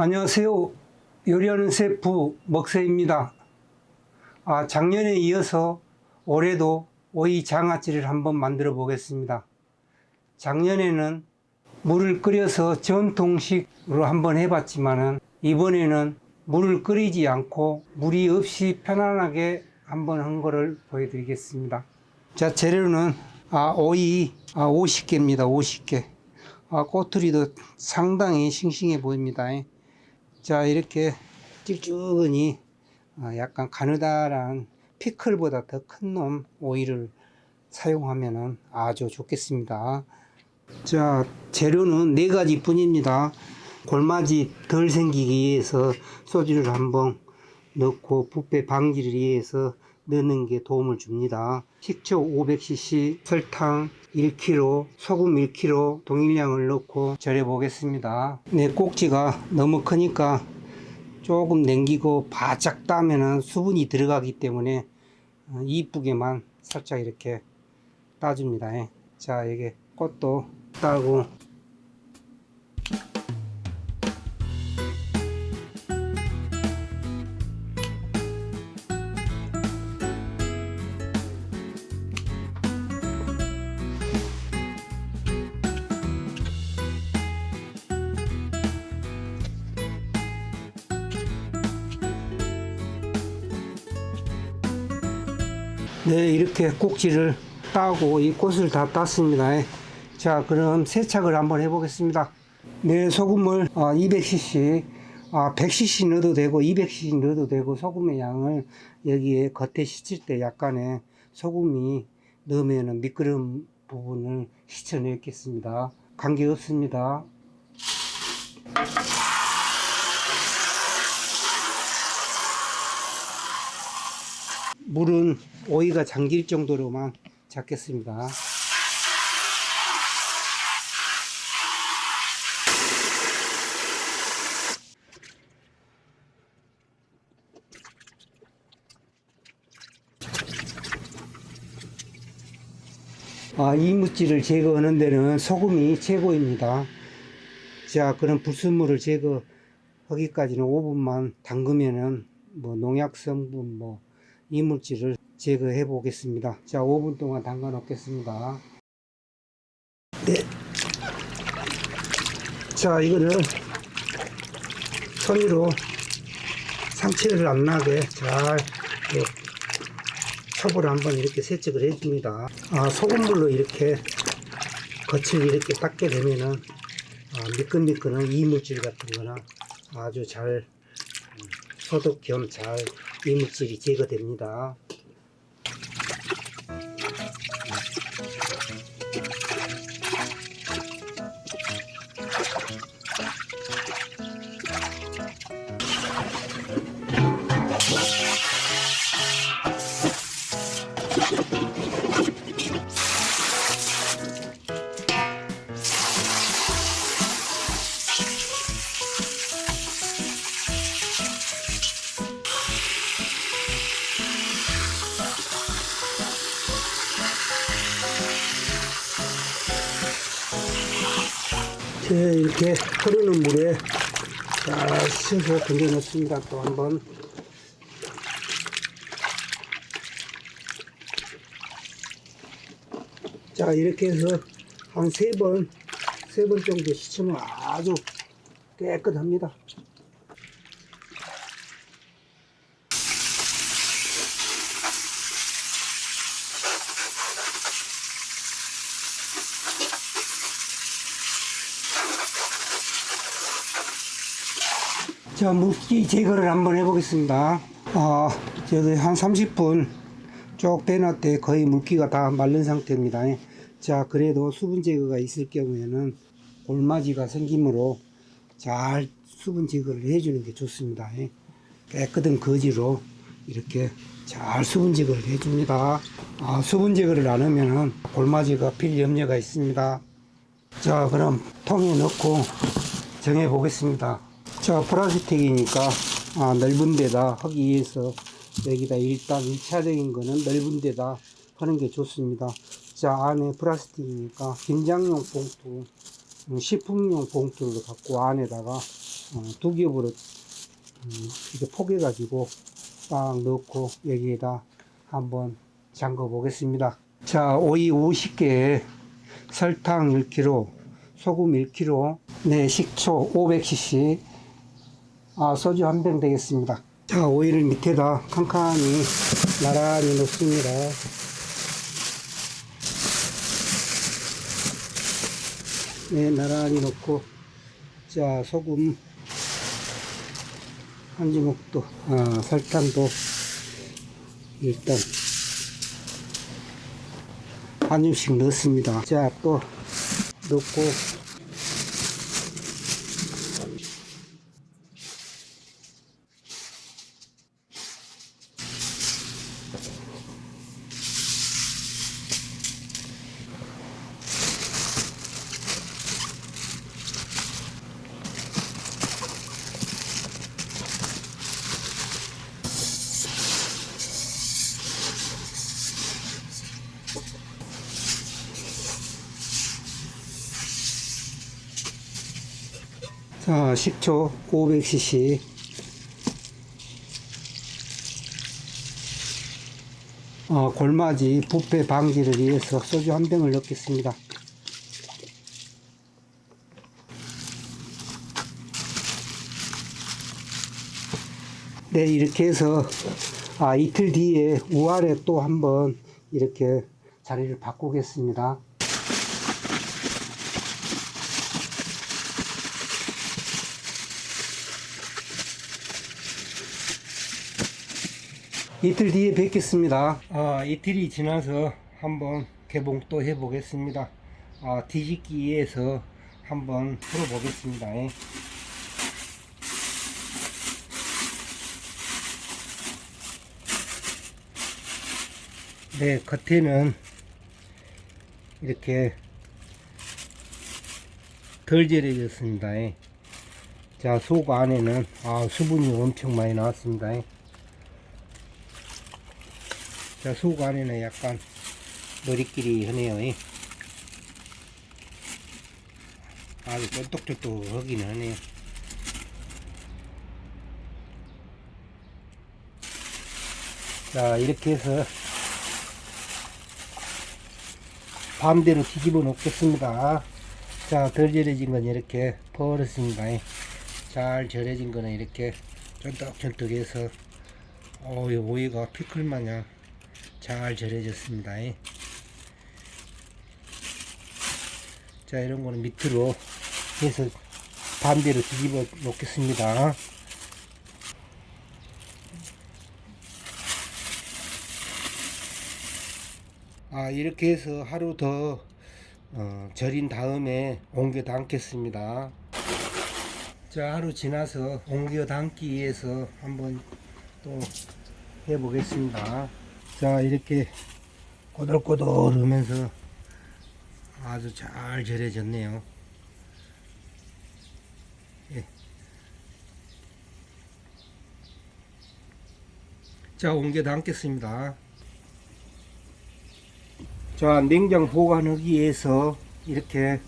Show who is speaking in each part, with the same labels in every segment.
Speaker 1: 안녕하세요. 요리하는 셰프 먹새입니다. 아, 작년에 이어서 올해도 오이 장아찌를 한번 만들어 보겠습니다. 작년에는 물을 끓여서 전통식으로 한번 해봤지만은 이번에는 물을 끓이지 않고 물이 없이 편안하게 한번 한 거를 보여드리겠습니다. 자, 재료는 아, 오이 아, 50개입니다. 50개. 아, 꼬투리도 상당히 싱싱해 보입니다. 자, 이렇게 찔쭉하니 아, 약간 가느다란 피클보다 더 큰 놈 오이를 사용하면 아주 좋겠습니다. 자, 재료는 네 가지 뿐입니다. 골마지 덜 생기기 위해서 소주를 한번 넣고 부패 방지를 위해서 넣는 게 도움을 줍니다. 식초 500cc, 설탕 1kg, 소금 1kg 동일량을 넣고 절여 보겠습니다. 네, 꼭지가 너무 크니까 조금 냉기고 바짝 따면은 수분이 들어가기 때문에 어, 이쁘게만 살짝 이렇게 따줍니다. 예. 자, 이게 꽃도 따고 네, 이렇게 꼭지를 따고 이 꽃을 다 땄습니다. 자, 그럼 세척을 한번 해보겠습니다. 네, 소금을 200cc, 아, 100cc 넣어도 되고 200cc 넣어도 되고 소금의 양을 여기에 겉에 씻을 때 약간의 소금이 넣으면 미끄럼 부분을 씻어내겠습니다. 관계 없습니다. 물은 오이가 잠길 정도로만 잡겠습니다. 아, 이물질을 제거하는 데는 소금이 최고입니다. 자, 그럼 불순물을 제거하기까지는 5분만 담그면은 뭐 농약 성분 뭐 이물질을 제거해 보겠습니다. 자, 5분 동안 담가 놓겠습니다. 네. 자, 이거를 손으로 상체를 안 나게 잘 예, 첩을 한번 이렇게 세척을 해줍니다. 아, 소금물로 이렇게 겉을 이렇게 닦게 되면은 아, 미끈미끈한 이물질 같은 거나 아주 잘 음, 소독 겸잘 이물질이 제거됩니다. 자, 이렇게 흐르는 물에 잘 씻어서 건져 넣습니다. 또 한번. 자, 이렇게 해서 한 세 번, 세 번 정도 씻으면 아주 깨끗합니다. 자, 물기 제거를 한번 해보겠습니다. 아, 저기 한 30분 쭉 빼놨대 거의 물기가 다 마른 상태입니다. 자, 그래도 수분 제거가 있을 경우에는 골마지가 생기므로 잘 수분 제거를 해주는 게 좋습니다. 깨끗한 거지로 이렇게 잘 수분 제거를 해줍니다. 아, 수분 제거를 안 하면은 골마지가 필 염려가 있습니다. 자, 그럼 통에 넣고 정해 보겠습니다. 자, 플라스틱이니까 아, 넓은 데다 하기 위해서 여기다 일단 1차적인 거는 넓은 데다 하는 게 좋습니다. 자, 안에 플라스틱이니까 김장용 봉투, 음, 식품용 봉투를 갖고 안에다가 어, 두 겹으로 음, 이렇게 포개 가지고 딱 넣고 여기에다 한번 잠궈 보겠습니다. 자, 오이 50개, 설탕 1kg, 소금 1kg, 네, 식초 500cc, 아, 소주 한 병 되겠습니다. 자, 오이를 밑에다 칸칸이 나란히 넣습니다. 네, 나란히 넣고, 자, 소금 한 주먹도, 아, 설탕도 일단 한 줌씩 넣습니다. 자, 또 넣고, 자, 식초 500cc. 어, 골맞이 부패 방지를 위해서 소주 한 병을 넣겠습니다. 네, 이렇게 해서 아, 이틀 뒤에 우아래 또 한번 이렇게 자리를 바꾸겠습니다. 이틀 뒤에 뵙겠습니다. 아, 이틀이 지나서 한번 개봉 또 해보겠습니다. 아, 뒤집기에서 한번 풀어보겠습니다. 예. 네, 겉에는 이렇게 덜 절여졌습니다. 예. 자, 속 안에는 아, 수분이 엄청 많이 나왔습니다. 예. 자, 속 안에는 약간 머리끼리 하네요. 예. 아주 쫀득쫀득하긴 하네요. 자, 이렇게 해서 반대로 뒤집어 놓겠습니다. 자, 덜 절여진 건 이렇게 버렸습니다. 예. 잘 절여진 거는 이렇게 쫀득쫀득해서 어, 이 오이가 피클 마냥 잘 절여졌습니다. 예. 자, 이런 거는 밑으로 해서 반대로 뒤집어 놓겠습니다. 아, 이렇게 해서 하루 더 어, 절인 다음에 옮겨 담겠습니다. 자, 하루 지나서 옮겨 담기 위해서 한번 또 해보겠습니다. 자, 이렇게 꼬들꼬들 하면서 아주 잘 절여졌네요. 예. 자, 옮겨 담겠습니다. 자, 냉장 보관하기 위해서 이렇게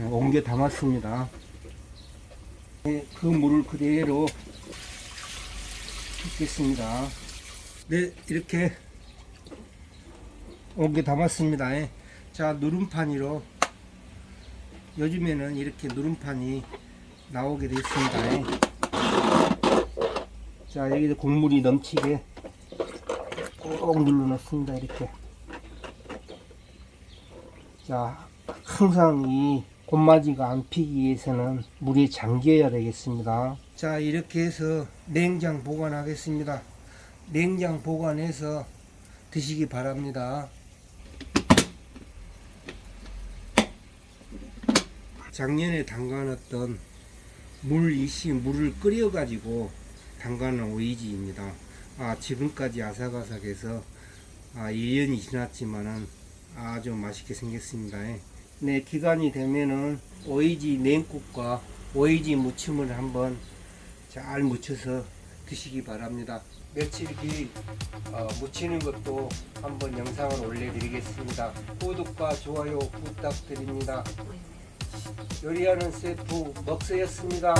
Speaker 1: 어, 옮겨 담았습니다. 네, 그 물을 그대로 붓겠습니다. 네, 이렇게 옮겨 담았습니다. 예. 자, 누름판이로 요즘에는 이렇게 누름판이 나오게 됐습니다. 예. 자, 여기도 국물이 넘치게 꼭 눌러 놨습니다. 이렇게. 자, 항상 이 곰마지가 안 피기 위해서는 물에 잠겨야 되겠습니다. 자, 이렇게 해서 냉장 보관하겠습니다. 냉장 보관해서 드시기 바랍니다. 작년에 담가놨던 물 이시 물을 끓여가지고 담가놓은 오이지입니다. 아, 지금까지 아삭아삭해서 아, 1년이 지났지만은 아주 맛있게 생겼습니다. 네, 기간이 되면은 오이지 냉국과 오이지 무침을 한번 잘 무쳐서 드시기 바랍니다. 며칠 뒤 어, 무치는 것도 한번 영상을 올려드리겠습니다. 구독과 좋아요 부탁드립니다. 요리하는 셰프 먹스였습니다.